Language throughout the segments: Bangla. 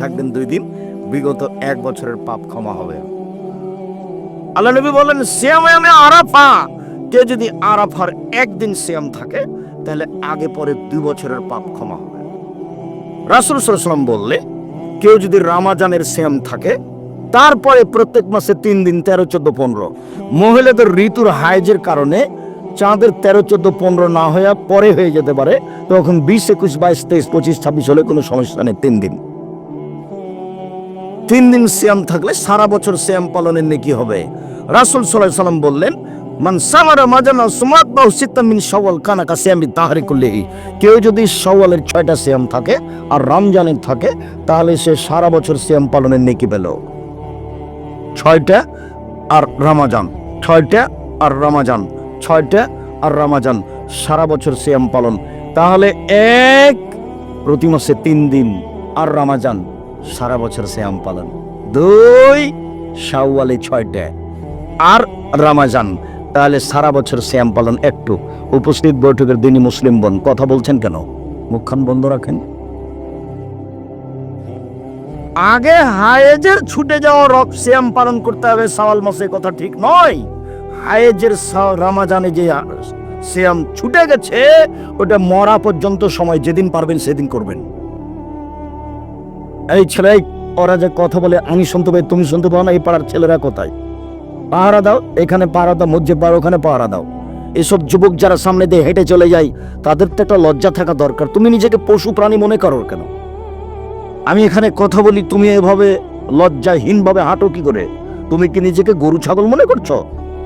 থাকবেন দুই দিন, বিগত এক বছরের পাপ ক্ষমা হবে। আল্লাহ নবী বলেন শ্যামে আরাফা। যদি আরাফার একদিন থাকে, তাহলে আগে পরে দুই বছরের পাপ ক্ষমা হবে। রাসুল সাল্লাম বললে কেউ যদি রামাজানের শ্যাম থাকে, তারপরে প্রত্যেক মাসে তিন দিন, তেরো, চোদ্দ, পনেরো, মহিলাদের ঋতুর হাইজের কারণে চাঁদের তেরো, চোদ্দ, পনেরো না হয়ে পরে হয়ে যেতে পারে, তখন বিশ, একুশ, বাইশ, তেইশ, পঁচিশ, ছাব্বিশ হলে কোনো সমস্যা নেই, তিন দিন। তিন দিন শ্যাম থাকলে সারা বছর শ্যাম পালনের নেকি হবে। রাসুল সাল্লাহ সাল্লাম বললেন, মান সামারা মাজানা সুমাত বা সিত্তামিন সওয়াল কানাকা শ্যামি তাহারি করলেই কেউ যদি সওয়ালের ছয়টা শ্যাম থাকে আর রমজানের থাকে, তাহলে সে সারা বছর শ্যাম পালনের নেকি পেল। ছয়টা আর রামাজান, ছয়টা আর রামাজান। ছয়টা আর রামাজান সারা বছর শ্যাম পালন। তাহলে এক প্রতি মাসে তিন দিন আর রামাজান সারা বছর শ্যাম পালন। দুই শাওয়ালে ছয়টা আর রামাজান। তাহলে সারা বছর শ্যাম পালন একটু। উপস্থিত বৈঠকের দিনই মুসলিম বোন, কথা বলছেন কেন? মুখখান বন্ধ রাখেন। আগে হায়েজের ছুটে যাওয়া রক শ্যাম পালন করতে হবে সাওয়াল মাসে কথা ঠিক নয়। হায়েজের সা- রামাজানে যে শ্যাম ছুটে গেছে, ওটা মরা পর্যন্ত সময় যেদিন পারবেন সেদিন করবেন। এই ছেলে ওরা যে কথা বলে, আমি শুনতে পাই, তুমি শুনতে পাও না, এই পাড়ার ছেলেরা কোথায়? পাহারা দাও, এখানে পাহারা দাও, মসজিদ পাড়া ওখানে পাহারা দাও। এসব যুবক যারা সামনে দিয়ে হেঁটে চলে যায়, তাদের তো একটা লজ্জা থাকা দরকার। তুমি নিজেকে পশু প্রাণী মনে করো কেন? আমি এখানে কথা বলি, তুমি এভাবে লজ্জাহীনভাবে হাঁটো কি করে? তুমি কি নিজেকে গরু, ছাগল মনে করছ?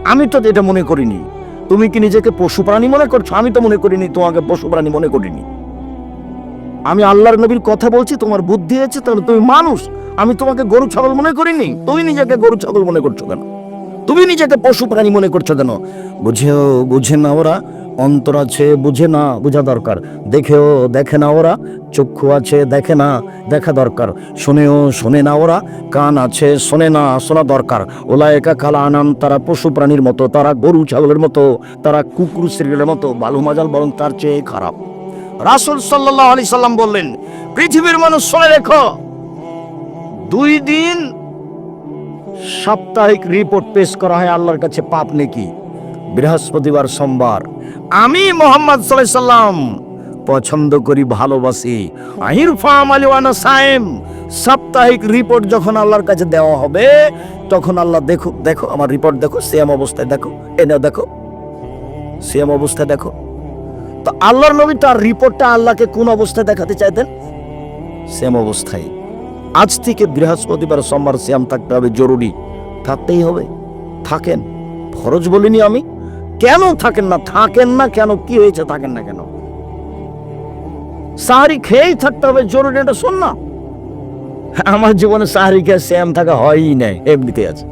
আমি তো এটা মনে করিনি। তুমি কি নিজেকে পশু প্রাণী মনে করছ? আমি তো মনে করিনি, তোমাকে পশু প্রাণী মনে করিনি। আমি আল্লাহর নবীর কথা বলছি, তোমার বুদ্ধি আছে, তাহলে তুমি মানুষ। আমি তোমাকে গরু, ছাগল মনে করিনি? তুমি নিজেকে গরু, ছাগল মনে করছ কেন? তুমি নিজেকে পশু প্রাণী মনে করছ কেন? বুঝেও বুঝে না ওরা। অন্তর আছে বুঝে না, বোঝা দরকার। দেখেও দেখে না ওরা। চক্ষু আছে দেখে না, দেখা দরকার। শোনেও শোনে না ওরা। কান আছে শোনে না, শোনা দরকার। ওলা একা কালা আনাম তারা পশু প্রাণীর মতো, তারা গরু ছাগলের মতো, তারা কুকুর শ্রীলের মতো, বালু মাজাল বরং তার চেয়ে খারাপ। রাসুল সাল্লাহ আলি সাল্লাম বললেন, পৃথিবীর মানুষ, শুনে রেখো। দুই দিন সাপ্তাহিক রিপোর্ট পেশ করা হয় আল্লাহর কাছে পাপ নেকি? বৃহস্পতিবার সোমবার। আমি মোহাম্মদ সাল্লাম পছন্দ করি, ভালোবাসি। সাপ্তাহিক রিপোর্ট যখন আল্লাহর কাছে দেওয়া হবে, তখন আল্লাহ দেখো দেখো, আমার রিপোর্ট দেখো সেম অবস্থায় দেখো এনে দেখো। সেম অবস্থায় দেখো। তো আল্লাহর নবী তার রিপোর্টটা আল্লাহকে কোন অবস্থায় দেখাতে চাইতেন? সেম অবস্থায়। আজ থেকে বৃহস্পতিবার সোমবার শ্যাম থাকতে হবে, জরুরি। থাকতেই হবে। থাকেন। ফরজ বলিনি আমি। কেন থাকেন না? থাকেন না কেন? কি হয়েছে? থাকেন না কেন? সাহারি খেয়েই থাকতে হবে, জরুরি এটা শোন না। আমার জীবনে সাহারি খেয়ে শ্যাম থাকা হয়ই নাই এমনিতে আছে।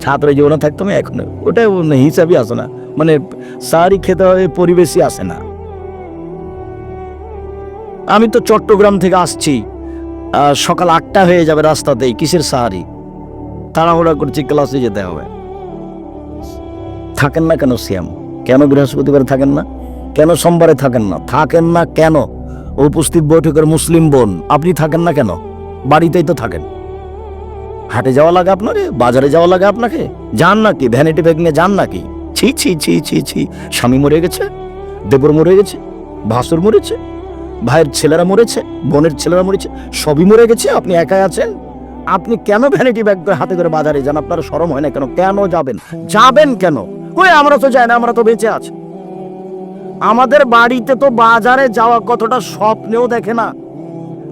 ছাত্র জীবনে থাকতাম এখন ওটা হিসাবই আসে না। মানে সাহারি খেতে হবে, পরিবেশই আসে না। আমি তো চট্টগ্রাম থেকে আসছি। সকাল আটটা হয়ে যাবে রাস্তাতেই, কিসের সাহারি? তাড়াহুড়া করছি ক্লাসে যেতে হবে। থাকেন না কেন শ্যাম কেন বৃহস্পতিবার থাকেন না? কেন সোমবারে থাকেন না? থাকেন না কেন? উপস্থিত বৈঠকের মুসলিম বোন, আপনি থাকেন না কেন? বাড়িতেই তো থাকেন। হাটে যাওয়া লাগে আপনাকে? বাজারে যাওয়া লাগে আপনাকে? যান নাকি? ভ্যানিটি ব্যাগ নিয়ে যান নাকি? ছি ছি ছি ছি ছি। স্বামী মরে গেছে? দেবর মরে গেছে? ভাসুর মরেছে? ভাইয়ের ছেলেরা মরেছে, বোনের ছেলেরা মরেছে, সবই মরে গেছে, আপনি একাই আছেন? আপনি কেন ভ্যানিটি ব্যাগ করে হাতে করে বাজারে যান? আপনার সরম হয় না কেন? কেন যাবেন? যাবেন কেন? কই, আমরা তো যাই না, আমরা তো বেঁচে আছি। আমাদের বাড়িতে তো বাজারে যাওয়া কতটা স্বপ্নেও দেখে না।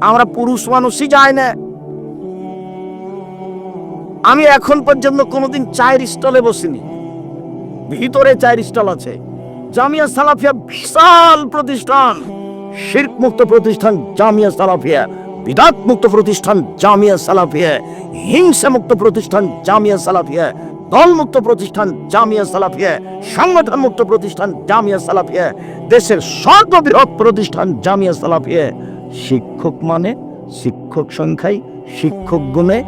আমরা পুরুষ মানুষই যাই না। আমি এখন পর্যন্ত কোনোদিন চায়ের স্টলে বসিনি। ভিতরে চায়ের স্টল আছে। জামিয়া সালাফিয়া বিশাল প্রতিষ্ঠান। শির্ক মুক্ত প্রতিষ্ঠান জামিয়া সালাফিয়া বিদাত মুক্ত প্রতিষ্ঠান জামিয়া সালাফিয়া হিংসা মুক্ত প্রতিষ্ঠান জামিয়া সালাফিয়া দল মুক্ত প্রতিষ্ঠান জামিয়া সালাফিয়া সংগঠন মুক্ত প্রতিষ্ঠান জামিয়া সালাফিয়া, দেশের সর্ববৃহৎ প্রতিষ্ঠান জামিয়া সালাফিয়া। শিক্ষক মানে শিক্ষক সংখ্যায়, শিক্ষক গুণে,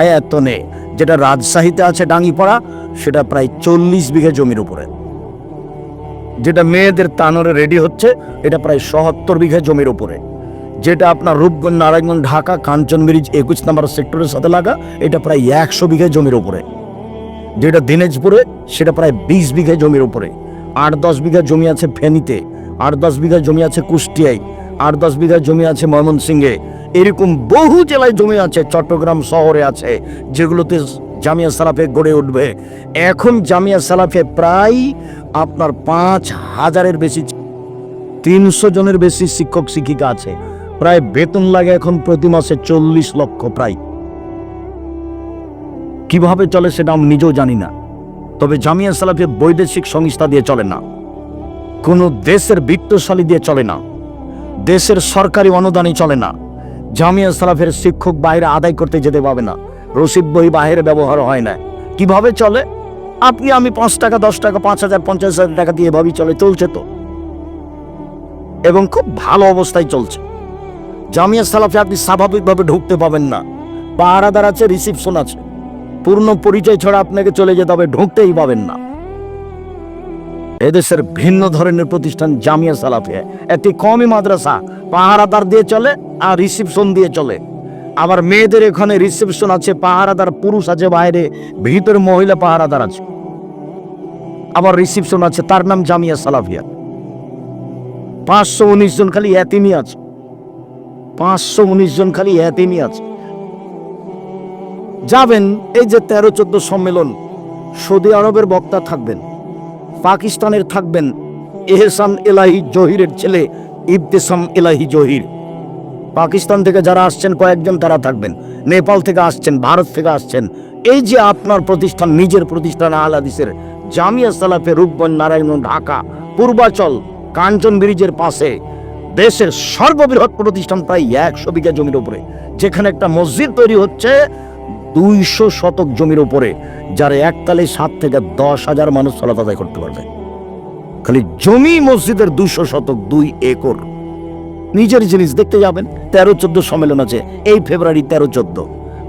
আয়াতনে। যেটা রাজশাহীতে আছে ডাঙ্গিপাড়া সেটা প্রায় চল্লিশ বিঘা জমির উপরে। যেটা মেয়েদের তানরে রেডি হচ্ছে, এটা প্রায় সত্তর বিঘা জমির উপরে। যেটা আপনার রূপগঞ্জ, নারায়ণগঞ্জ, ঢাকা, কাঞ্চন ব্রিজ, একুশ নাম্বার সেক্টরের সাথে লাগা, এটা প্রায় একশো বিঘা জমির উপরে। যেটা দিনাজপুরে, সেটা প্রায় বিশ বিঘা জমির উপরে। আট দশ বিঘা জমি আছে ফেনীতে, আট দশ বিঘা জমি আছে কুষ্টিয়ায়, আট দশ বিঘা জমি আছে ময়মনসিংহে। এরকম বহু জেলায় জমি আছে, চট্টগ্রাম শহরে আছে, যেগুলোতে জামিয়া সালাফে গড়ে উঠবে। এখন জামিয়া সালাফে প্রায় আপনার পাঁচ হাজারের বেশি তিনশো জনের বেশি শিক্ষক, শিক্ষিকা আছে। প্রায় বেতন লাগে এখন প্রতি মাসে চল্লিশ লক্ষ প্রায়। কীভাবে চলে সেটা আমি নিজেও জানি না। তবে জামিয়া সালাফে বৈদেশিক সংস্থা দিয়ে চলে না। কোনো দেশের বিত্তশালী দিয়ে চলে না। দেশের সরকারি অনুদানই চলে না। জামিয়া সালাফের শিক্ষক বাইরে আদায় করতে যেতে পাবে না। রসিদ বই বাইরে ব্যবহার হয় না। কীভাবে চলে? আপনি আমি পাঁচ টাকা, দশ টাকা, পাঁচ হাজার, পঞ্চাশ হাজার টাকা দিয়ে এভাবেই চলে, চলছে তো। এবং খুব ভালো অবস্থায় চলছে। জামিয়া সালাফে আপনি স্বাভাবিকভাবে ঢুকতে পাবেন না। পাহারাদার আছে, রিসিপশন আছে। পূর্ণ পরিচয় ছাড়া আপনাকে চলে যেতে হবে, ঢুকতেই পাবেন না। এদেশের ভিন্ন ধরনের প্রতিষ্ঠান জামিয়া সালাফিয়া একটি কমই মাদ্রাসা পাহারাদার দিয়ে চলে আর রিসিপশন দিয়ে চলে। আবার মেয়েদের এখানে রিসেপশন আছে, পাহারাদার পুরুষ আছে বাইরে, ভিতরে মহিলা পাহারাদার আছে। আবার রিসিপশন আছে, তার নাম জামিয়া সালাফিয়া। পাঁচশো উনিশ জন খালি এতিমি আছে। পাঁচশো উনিশ জন খালি এতিমি আছে। যাবেন, এই যে তেরো চোদ্দ সম্মেলন, সৌদি আরবের বক্তা থাকবেন, পাকিস্তানের থাকবেন, এহসান এলাহি জহিরের ছেলে, ইবতেসাম এলাহি জহির। পাকিস্তান থেকে যারা আসছেন, কয়েকজন তারা থাকবেন। নেপাল থেকে আসছেন, ভারত থেকে আসছেন। এই যে আপনার প্রতিষ্ঠান, নিজের প্রতিষ্ঠান আলাদিসের জামিয়া সালাফে রূপগঞ্জ নারায়ণগঞ্জ, ঢাকা, পূর্বাচল, কাঞ্চন ব্রিজের পাশে, দেশের সর্ববৃহৎ প্রতিষ্ঠান প্রায় একশো বিঘা জমির উপরে, যেখানে একটা মসজিদ তৈরি হচ্ছে দুইশো শতক জমির উপরে, যার এককালে সাত থেকে দশ হাজার মানুষ চলাত আদায় করতে পারবে। খালি জমি মসজিদের দুইশো শতক দুই একর। নিজের জিনিস দেখতে যাবেন। তেরো চোদ্দ সম্মেলন আছে, এই ফেব্রুয়ারি তেরো চোদ্দ।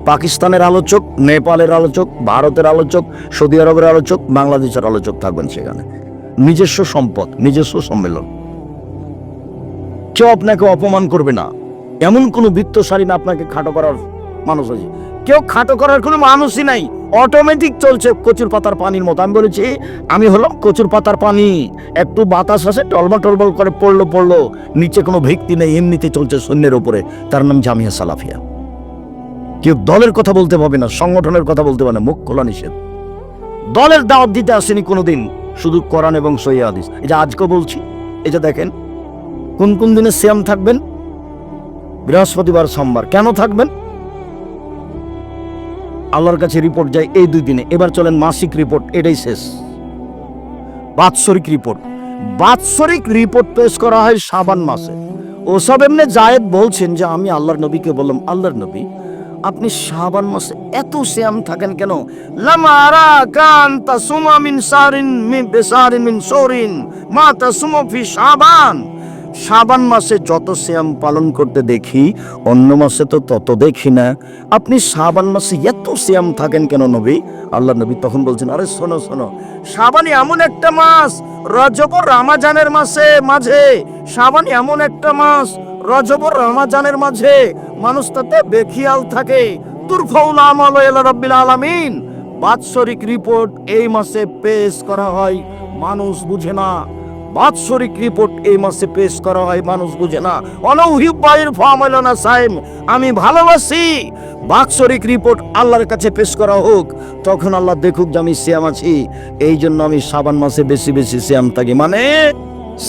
পাকিস্তানের আলোচক, নেপালের আলোচক, ভারতের আলোচক, সৌদি আরবের আলোচক, বাংলাদেশের আলোচক থাকবেন সেখানে। নিজস্ব সম্পদ, নিজস্ব সম্মেলন। কেউ আপনাকে অপমান করবে না। এমন কোনো না আপনাকে খাটো করার মানুষ আছে। কেউ খাটো করার কোনো মানুষই নাই। অটোমেটিক চলছে কচুর পাতার পানির মতো। আমি বলেছি, আমি হলো কচুর পাতার পানি। একটু বাতাস আসে টলবল টলবল করে পড়ল পড়ল। নিচে কোনো ভিত্তি নেই, এমনিতে চলছে শূন্যের ওপরে তার নাম জামিয়া সালাফিয়া। কেউ দলের কথা বলতে পারবে না, সংগঠনের কথা বলতে পারে না, মুখ খোলা নিষেধ। দলের দাওয়াত দিতে আসেনি কোনোদিন, শুধু কোরআন এবং সৈয়া হাদিস। এই যে আজকে বলছি, এই যে দেখেন, কোন কোন দিনে শ্যাম থাকবেন? বৃহস্পতিবার সোমবার। কেন থাকবেন? আল্লাহর কাছে রিপোর্ট যায় এই দুই দিনে। এবার চলেন মাসিক রিপোর্ট এটাই শেষ। বাৎসরিক রিপোর্ট বাৎসরিক রিপোর্ট পেশ করা হয় সাবান মাসে। ওসব এমনি জায়েদ বলছেন যে, আমি আল্লাহর নবীকে বললাম, আল্লাহর নবী, আপনি শাবান মাসে এত শ্যাম থাকেন কেন? লামারা কান তাসুমা মিন সারিন মিন বেসারিন মিন সরিন। মা তাসুমা ফি শাবান শাবান মাসে যত শ্যাম পালন করতে দেখি, অন্য মাসে তো তত দেখি না। আপনি শাবান মাসে এত শ্যাম থাকেন কেন নবী? আল্লাহ নবী তখন বলছেন, আরে শোনো শোনো শাবান এমন একটা মাস, রজব রামাজানের মাসে, মাঝে শাবান এমন একটা মাস, রজব রামাজানের মাঝে, মানুষ তাতে বেখিয়াল থাকে। তুরফাউল আমাল ইলা রাব্বিল আলামিন। বাৎসরিক রিপোর্ট এই মাসে পেশ করা হয়, মানুষ বুঝে না। বাৎসরিক রিপোর্ট এই মাসে পেশ করা হয়, মানুষ বুঝে না। অনৌহিবাইর ফামাইলনা সাইম আমি ভালোবাসি। বাৎসরিক রিপোর্ট আল্লাহর কাছে পেশ করা হোক, তখন আল্লাহ দেখুক যে আমি শ্যাম আছি। এই জন্য আমি সাবান মাসে বেশি বেশি শ্যাম থাকি। মানে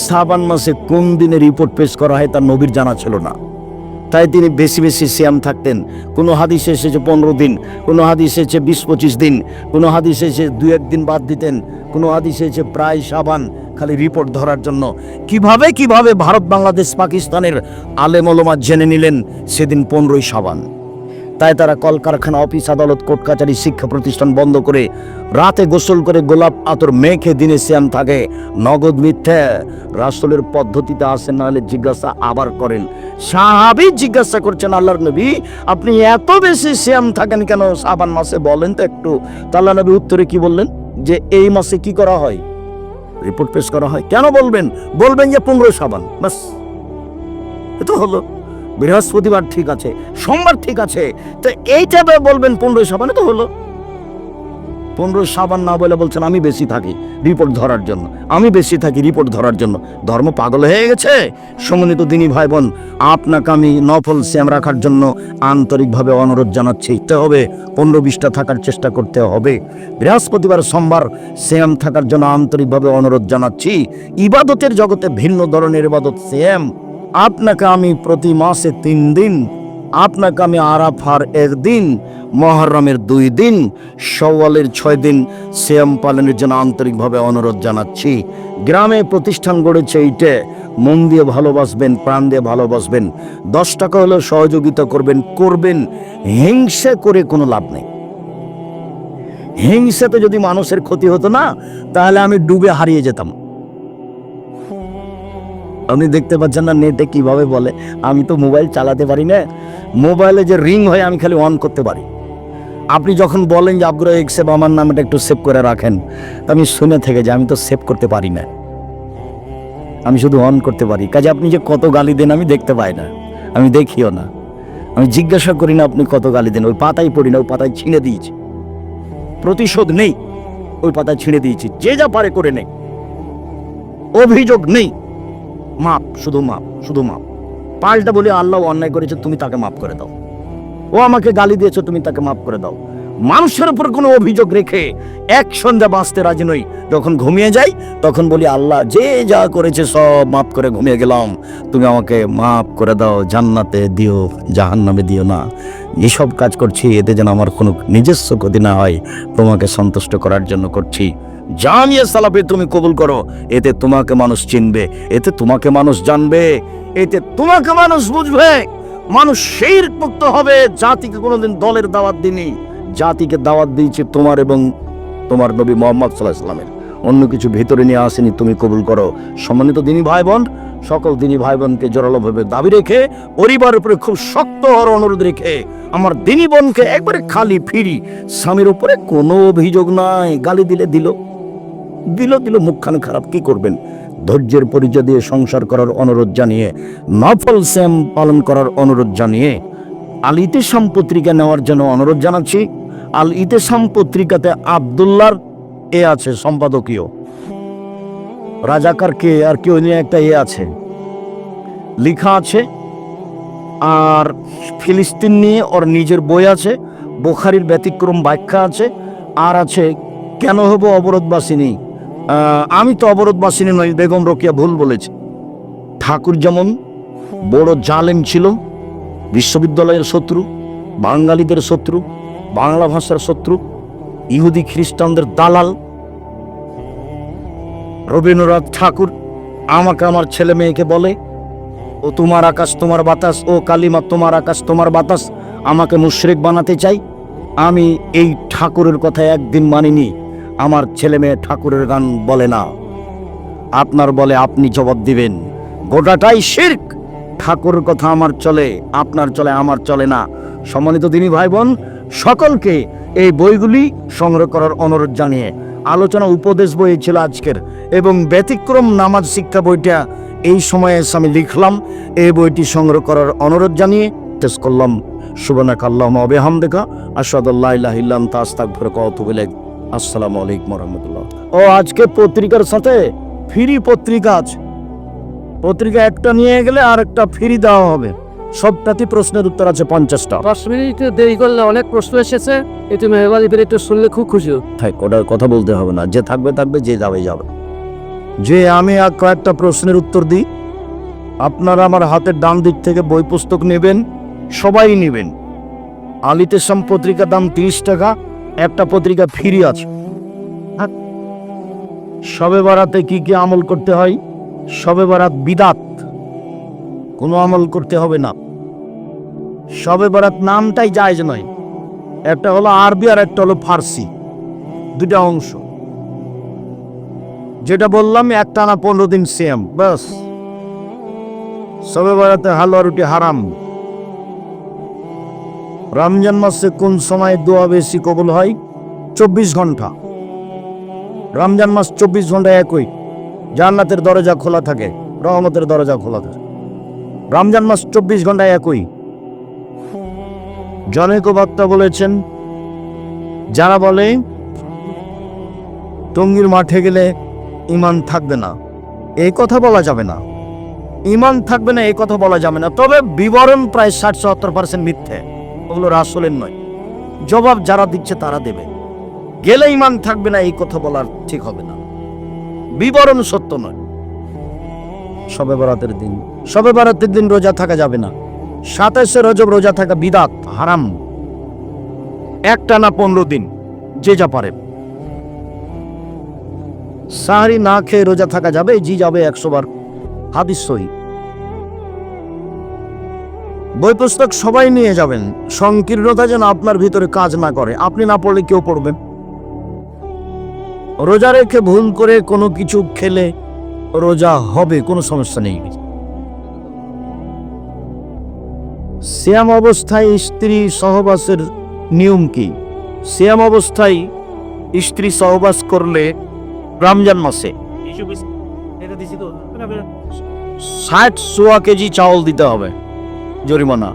সাবান মাসে কোন দিনে রিপোর্ট পেশ করা হয় তার নবীর জানা ছিল না। তাই তিনি বেশি বেশি শ্যাম থাকতেন। কোনো হাদিসে এসেছে পনেরো দিন, কোনো হাদিস এসেছে বিশ পঁচিশ দিন, কোনো হাদিসে এসে দু একদিন বাদ দিতেন, কোনো হাদিসে এসেছে প্রায় সাবান খালি রিপোর্ট ধরার জন্য। কীভাবে কীভাবে ভারত, বাংলাদেশ, পাকিস্তানের আলেম ওলমা জেনে নিলেন সেদিন পনেরোই সাবান? তাই তারা কলকারখানা, অফিস, আদালত, কোর্ট, কাচারি, শিক্ষা প্রতিষ্ঠান বন্ধ করে রাতে গোসল করে গোলাপ আতর মেখে দিনে শ্যাম থাকে। নগদ মিথ্যে। রাসলের পদ্ধতিতে আসেন নাহলে জিজ্ঞাসা আবার করেন। সাহাবি জিজ্ঞাসা করছেন, আল্লাহর নবী, আপনি এত বেশি শ্যাম থাকেন কেন? সাবান মাসে বলেন তো একটু। তা আল্লাহ নবী উত্তরে কি বললেন? যে, এই মাসে কি করা হয়? রিপোর্ট পেশ করা হয়। কেন বলবেন? বলবেন যে পনেরো সাবান। বাস এ তো হলো। বৃহস্পতিবার ঠিক আছে, সোমবার ঠিক আছে। তো এইটা বলবেন পনেরোই সাবানে তো হলো। পনেরো সাবান না বলে বলছেন, আমি বেশি থাকি রিপোর্ট ধরার জন্য। আমি বেশি থাকি রিপোর্ট ধরার জন্য। ধর্ম পাগল হয়ে গেছে? সমন্বিত দিনী ভাই বোন আপনাকে আমি নফল শ্যাম রাখার জন্য আন্তরিকভাবে অনুরোধ জানাচ্ছি। তে হবে পনেরো বিশটা থাকার চেষ্টা করতে হবে। বৃহস্পতিবার সোমবার শ্যাম থাকার জন্য আন্তরিকভাবে অনুরোধ জানাচ্ছি। ইবাদতের জগতে ভিন্ন ধরনের ইবাদত শ্যাম। আপনাকে আমি প্রতি মাসে তিন দিন আপনাকে আমি আরাফার একদিন, মহরমের দুই দিন সওয়ালের ছয় দিন শ্যাম পালনের জন্য আন্তরিকভাবে অনুরোধ জানাচ্ছি। গ্রামে প্রতিষ্ঠান গড়েছে এইটে। মন দিয়ে ভালোবাসবেন, প্রাণ দিয়ে ভালোবাসবেন। দশ টাকা হলেও সহযোগিতা করবেন করবেন। হিংসে করে কোনো লাভ নেই। হিংসাতে যদি মানুষের ক্ষতি হতো না, তাহলে আমি ডুবে হারিয়ে যেতাম। আপনি দেখতে পাচ্ছেন না নেটে কীভাবে বলে? আমি তো মোবাইল চালাতে পারি না। মোবাইলে যে রিং হয়, আমি খালি অন করতে পারি। আপনি যখন বলেন যে আগ্রহ এক্সেপ আমার নামটা একটু সেভ করে রাখেন আমি শুনে থেকে যে আমি তো সেভ করতে পারি না। আমি শুধু অন করতে পারি। কাজে আপনি যে কত গালি দেন, আমি দেখতে পাই না। আমি দেখিও না। আমি জিজ্ঞাসা করি না আপনি কত গালি দেন, ওই পাতায় পড়ি না, ওই পাতায় ছিঁড়ে দিয়েছি। প্রতিশোধ নেই, ওই পাতায় ছিঁড়ে দিয়েছি। যে যা পারে করে নেই। অভিযোগ নেই। মাপ, শুধু মাপ শুধু মাপ। পাল্টা বলে আল্লাহ অন্যায় করেছে, তুমি তাকে মাফ করে দাও। ও আমাকে গালি দিয়েছ, তুমি তাকে মাফ করে দাও। মানুষের উপর কোনো অভিযোগ রেখে এক সন্ধ্যা বাঁচতে রাজি নই। যখন ঘুমিয়ে যাই, তখন বলি, আল্লাহ, যে যা করেছে সব মাফ করে ঘুমিয়ে গেলাম। তুমি আমাকে মাফ করে দাও, জান্নাতে দিও, জাহান্নামে দিও না। এসব কাজ করছি, এতে যেন আমার কোনো নিজস্ব ক্ষতি না হয়। তোমাকে সন্তুষ্ট করার জন্য করছি। জামিয়া সালাফে তুমি কবুল করো। এতে তোমাকে মানুষ চিনবে, এতে তোমাকে মানুষ জানবে, এতে তোমাকে মানুষ বুঝবে। মানুষ সেই মুক্ত হবে, জাতিকে কোনোদিন দলের দাওয়াত দিনি। জাতিকে দাওয়াত দিয়েছে তোমার এবং তোমার নবী মোহাম্মদ সাল্লাহ ইসলামের অন্য কিছু ভিতরে নিয়ে আসেনি, তুমি কবুল করো। সম্মানিত দিনী ভাই বোন সকল দিনী ভাই বোনকে জোরালোভাবে দাবি রেখে পরিবারের উপরে খুব শক্ত হওয়ার অনুরোধ রেখে, আমার দিনী বোনকে একবারে খালি ফিরি। স্বামীর উপরে কোনো অভিযোগ নাই, গালি দিলে দিল। দিল দিল, মুখখান খারাপ, কি করবেন? ধৈর্যের পরিচয় দিয়ে সংসার করার অনুরোধ জানিয়ে, নফল শ্যাম পালন করার অনুরোধ জানিয়ে আল ইতেসাম পত্রিকা নেওয়ার জন্য অনুরোধ জানাচ্ছি। আল ইতেসাম পত্রিকাতে আবদুল্লার এ আছে, সম্পাদকীয়। রাজাকার কে আর কেউ নিয়ে একটা এ আছে। লেখা আছে, আর ফিলিস্তিন নিয়ে ওর নিজের বই আছে, বোখারির ব্যতিক্রম ব্যাখ্যা আছে, আর আছে, কেন হব অবরোধবাসিনী আমি তো অবরোধবাসিনী নই, বেগম রোকিয়া ভুল বলেছি। ঠাকুর যেমন বড় জালেম ছিল, বিশ্ববিদ্যালয়ের শত্রু, বাঙালিদের শত্রু বাংলা ভাষার শত্রু, ইহুদি খ্রিস্টানদের দালাল। রবীন্দ্রনাথ ঠাকুর আমাকে আমার ছেলে মেয়েকে বলে, ও তোমার আকাশ, তোমার বাতাস, ও কালিমা, তোমার আকাশ, তোমার বাতাস, আমাকে মুশরিক বানাতে চাই। আমি এই ঠাকুরের কথা একদিন মানিনি, আমার ছেলে মেয়ে ঠাকুরের গান বলে না। আপনার বলে আপনি জবাব দিবেন। গোটাটাই শির্ক। ঠাকুরের কথা আমার চলে, আপনার চলে, আমার চলে না। সম্মানিত দিনী ভাই বোন সকলকে এই বইগুলি সংগ্রহ করার অনুরোধ জানিয়ে আলোচনা উপদেশ বই ছিল আজকের এবং ব্যতিক্রম নামাজ শিক্ষা বইটা এই সময়ে আমি লিখলাম। এই বইটি সংগ্রহ করার অনুরোধ জানিয়ে শেষ করলাম। সুবনাক আল্লাহ অবেহামদেকা আসাদুল্লাহ ইল্লাম তাস্তাক ভরে কত আসসালামু আলাইকুম রহমতুল্লাহ। ও আজকে পত্রিকার সাথে ফ্রি পত্রিকা আছে। পত্রিকা একটা নিয়ে গেলে আর একটা ফ্রি দেওয়া হবে। সবটাতে প্রশ্নের উত্তর আছে পঞ্চাশটা দশ মিনিট দেরি করলে অনেক প্রশ্ন এসেছে একটু মেহরবানি করে একটু শুনলে খুব খুশি। থাক ওটার কথা বলতে হবে না যে থাকবে থাকবে যে যাবে যাবে যে আমি আর কয়েকটা প্রশ্নের উত্তর দিই আপনারা আমার হাতের ডান দিক থেকে বই পুস্তক নেবেন সবাই নেবেন আলিতে আলিতেসাম পত্রিকার দাম তিরিশ টাকা একটা পত্রিকা ফ্রি আছে। শবে বারাতে কি কি আমল করতে হয় সবে বারাত বিদাত কোনো আমল করতে হবে না। সবে বারাত নামটাই জায়জ নয়। একটা হলো আরবি আর একটা হলো ফার্সি। দুটা অংশ। যেটা বললাম একটা না পনেরো দিন সেম বাস সবে বেড়াতে হালুয়া রুটি হারাম। রমজান মাসে কোন সময় দোয়া বেশি কবুল হয়? চব্বিশ ঘণ্টা। রমজান মাস চব্বিশ ঘণ্টা একই। জান্নাতের দরজা খোলা থাকে, রহমতের দরজা খোলা থাকে। রমজান মাস চব্বিশ ঘন্টায় একই। জনৈক বক্তা বলেছেন, যারা বলে, টঙ্গির মাঠে গেলে ইমান থাকবে না, এই কথা বলা যাবে না। ইমান থাকবে না, এই কথা বলা যাবে না। তবে বিবরণ প্রায় ষাট সত্তর পার্সেন্ট মিথ্যে। ওগুলো রাসলের নয়। জবাব যারা দিচ্ছে তারা দেবে। গেলে ইমান থাকবে না, এই কথা বলার ঠিক হবে না। বিবরণ সত্য নয়। সবে বরাতের দিন। সবে বরাতের দিন রোজা থাকা যাবে না। সাতাশে রজব রোজা থাকা বিদাত, হারাম। একটা না পনেরো দিন, যে যা পারে। সাহারি না খেয়ে রোজা থাকা যাবে, জি যাবে একশো বার। হাদিস সহি। বই পুস্তক সবাই নিয়ে যাবেন। সংকীর্ণতা যেন আপনার ভিতরে কাজ না করে। আপনি না পড়লে কেউ পড়বেন রোজা রেখে ভুল করে কোনো কিছু খেলে রোজা হবে কোনো সমস্যা নেই। শ্যাম অবস্থায় স্ত্রী সহবাসের নিয়ম কি? শ্যাম অবস্থায় স্ত্রী সহবাস করলে রমজান মাসে ষাট সোয়া কেজি চাউল দিতে হবে জরিমানা।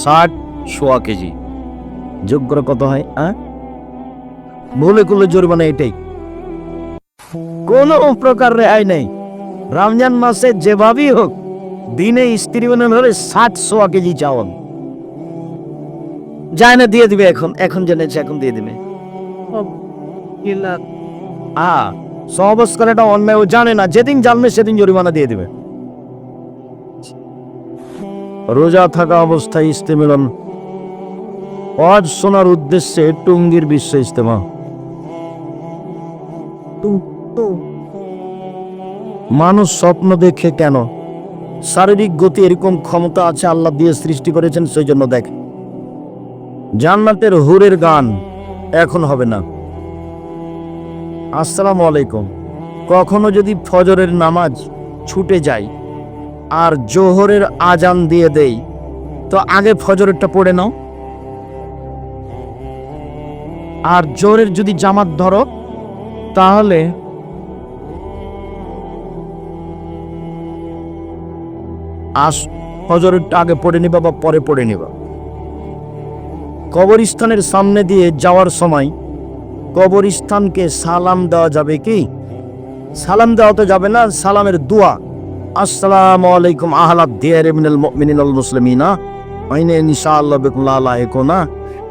ষাট সোয়া কেজি। যোগ্য কত হয় হ্যাঁ ভুলে করলে জরিমানা এটাই। কোনো প্রকার রেহাই নেই। রমজান মাসে যেভাবেই হোক, দিনে স্ত্রী মনে হলে ষাট সোয়া কেজি চাউল। যায় না দিয়ে দিবে এখন এখন জেনেছে এখন দিয়ে দিবে। আ, সহবাস করাটা অন্যায়, ও জানে না, যেদিন জানবে সেদিন জরিমানা দিয়ে দিবে। রোজা থাকা অবস্থায় ইস্তেমিলন অজ শোনার উদ্দেশ্যে টুঙ্গির বিশ্ব ইস্তেমা। মানুষ স্বপ্ন দেখে কেন? শারীরিক গতি এরকম ক্ষমতা আছে আল্লাহ দিয়ে সৃষ্টি করেছেন সেই জন্য দেখে। জান্নাতের হুরের গান এখন হবে না। আসসালামু আলাইকুম। কখনো যদি ফজরের নামাজ ছুটে যায় আর জোহরের আজান দিয়ে দেই, তো আগে ফজরেরটা পড়ে নাও। আর জোরের যদি জামাত ধরো, তাহলে আস ফজরেরটা আগে পড়ে নিবা বা পরে পড়ে নিবা। কবরস্থানের সামনে দিয়ে যাওয়ার সময় কবরস্থানকে সালাম দেওয়া যাবে কি? সালাম দেওয়া তো যাবে না, সালামের দোয়া। আসসালামু আলাইকুম আহলাদ দিয়ারে মিনাল মুমিনিনাল মুসলিমিনা। আইনে ইনশাআল্লাহ বিকুল্লাহ আলাইকুনা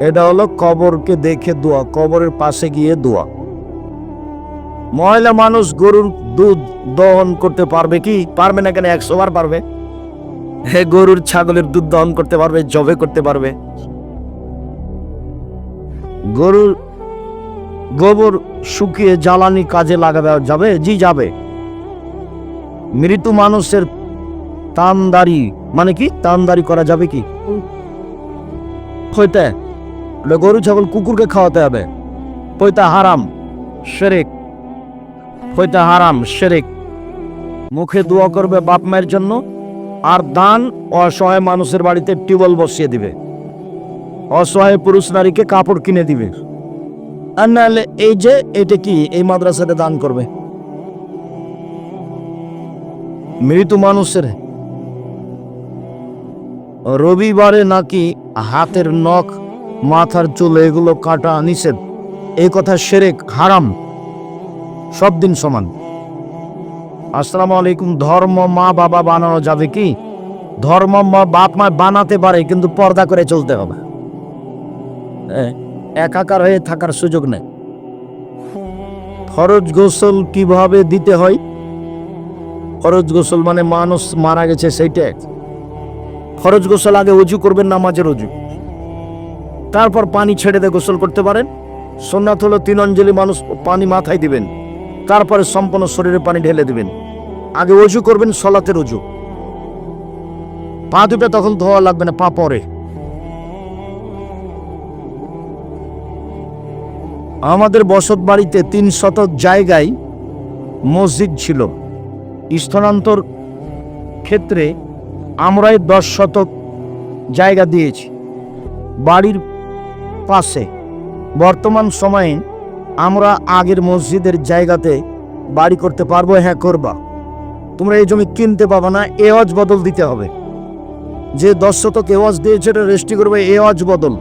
এটা হলো কবরকে দেখে দোয়া, কবরের পাশে গিয়ে দোয়া। মহিলা মানুষ গরুর দুধ দহন করতে পারবে কি? পারবে না কেন? একশো বার পারবে। হে গরুর ছাগলের দুধ দহন করতে পারবে, জবে করতে পারবে। গরুর গোবর শুকিয়ে জ্বালানি কাজে লাগাবে, যাবে? জি, যাবে। মৃত মানুষের তানদারি মানে কি? তানদারি করা যাবে কি? হইতে গরু, ছাগল কুকুরকে খাওয়াতে হবে। পৈতা হারাম শেরেক পৈতা হারাম শেরেক মুখে দোয়া করবে বাপ মায়ের জন্য। আর দান অসহায় মানুষের বাড়িতে টিউবওয়েল বসিয়ে দিবে। অসহায় পুরুষ নারীকে কাপড় কিনে দিবে। আর নাহলে এই যে, এটা কি? এই মাদ্রাসাতে দান করবে। মৃত মানুষের রবিবারে নাকি হাতের নখ, মাথার চুল, এগুলো কাটা নিষেধ। এই কথা সেরেক, হারাম। সব দিন সমান। আসসালামু আলাইকুম। ধর্ম মা, বাবা বানানো যাবে কি? ধর্ম মা, বাপ মা বানাতে পারে, কিন্তু পর্দা করে চলতে হবে। একাকার হয়ে থাকার সুযোগ নেই। ফরজ গোসল কীভাবে দিতে হয়? ফরজ গোসল মানে মানুষ মারা গেছে সেইটা ফরজ গোসল আগে উজু করবেন, নামাজের উজু। তারপর পানি ছেড়ে দিয়ে গোসল করতে পারেন। সোনাত হলো তিন অঞ্জলি মানুষ পানি মাথায় দিবেন। তারপরে সম্পূর্ণ শরীরে পানি ঢেলে দিবেন। আগে অজু করবেন, সলাতের অজু পা দুটো তখন ধোয়া লাগবে না, পা পরে। আমাদের বসত বাড়িতে তিন শতক জায়গায় মসজিদ ছিল। স্থানান্তর ক্ষেত্রে আমরাই দশ শতক জায়গা দিয়েছি। বাড়ির পাশে। বর্তমান সময়ে আমরা আগের মসজিদের জায়গাতে বাড়ি করতে পারব হ্যাঁ করবা। তোমরা এই জমি কিনতে পাবা না এওয়াজ বদল দিতে হবে। যে দশ শতক এওয়াজ দিয়েছে, এটা রেজিস্ট্রি করবে এওয়াজ বদল।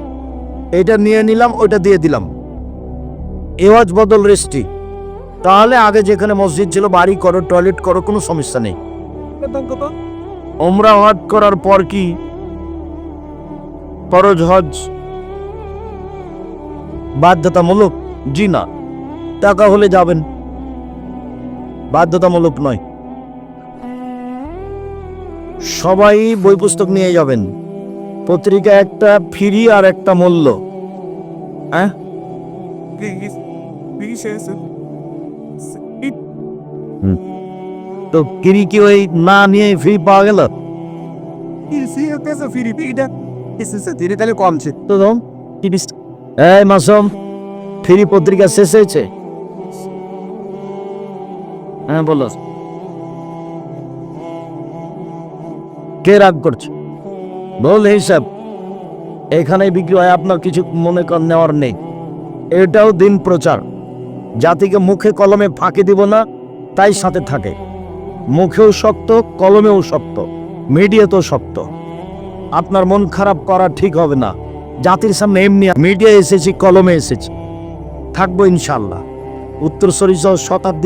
এটা নিয়ে নিলাম ওটা দিয়ে দিলাম। এওয়াজ বদল রেজিস্ট্রি তাহলে আগে যেখানে মসজিদ ছিল, বাড়ি করো, টয়লেট করো, কোনো সমস্যা নেই। ওমরা হজ করার পর কি? ফরজ হজ? বাধ্যতামূলক? জি না। টাকা হলে যাবেন। বাধ্যতামূলক নয়। সবাই বই পুস্তক নিয়ে যাবেন। পত্রিকা একটা ফ্রি আর একটা মূল্য। হ্যাঁ তো কিরি কি ওই না নিয়ে ফ্রি পাওয়া গেল? মাসুম ফ্রি পত্রিকা শেষ হয়েছে? হ্যাঁ বলো। কে রাগ করছে? বল হিসাব এখানে বিক্রি হয়, আপনার কিছু মনে কর নেওয়ার নেই। এটাও দিন প্রচার। জাতিকে মুখে কলমে ফাঁকি দিব না, তাই সাথে থাকে। মুখেও শক্ত, কলমেও শক্ত, মিডিয়াতেও শক্ত। আপনার মন খারাপ করা ঠিক হবে না। জাতির সামনে এমনি মিডিয়া এসেছি, কলমে এসেছি। থাকব ইনশাল্লাহ উত্তর শতাব্দী